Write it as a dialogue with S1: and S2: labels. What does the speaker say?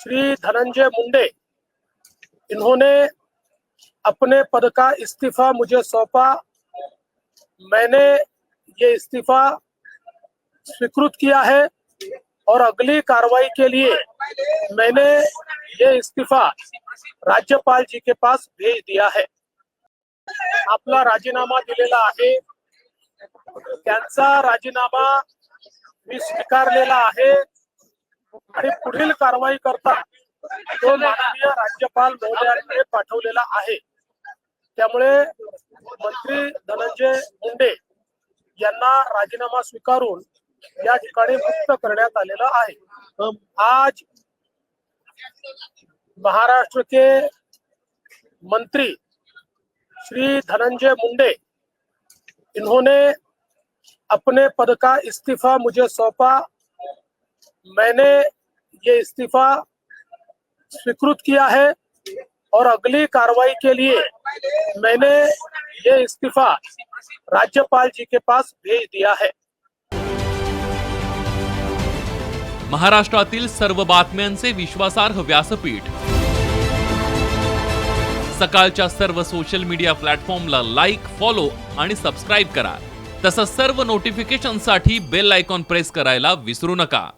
S1: श्री धनंजय मुंडे इन्होंने अपने पद का इस्तीफा मुझे सौंपा। मैंने ये इस्तीफा स्वीकृत किया है और अगली कार्रवाई के लिए मैंने ये इस्तीफा राज्यपाल जी के पास भेज दिया है। आपला राजीनामा दिलेला आहे। त्यांचा राजीनामा मी स्वीकारलेला आहे। आणि पुढील कारवाई करता तो माननीय राज्यपाल महोदयांकडे पाठवलेला आहे त्यामुळे मंत्री धनंजय मुंडे यांना राजीनामा स्वीकारून या ठिकाणी मुक्त करण्यात आलेलं आहे. आज महाराष्ट्र के मंत्री श्री धनंजय मुंडे इन्होंने अपने पद का इस्तीफा मुझे सौंपा मैंने ये इस्तीफा स्वीकृत किया है और अगली कार्रवाई के लिए मैंने ये इस्तीफा राज्यपाल जी के पास भेज दिया है।
S2: महाराष्ट्रातील सर्व बातम्यांचे विश्वासार्ह व्यासपीठ. सकाळच्या सर्व सोशल मीडिया प्लॅटफॉर्मला लाईक फॉलो आणि सबस्क्राईब करा. तसंच सर्व नोटिफिकेशनसाठी बेल आयकॉन प्रेस करायला विसरू नका.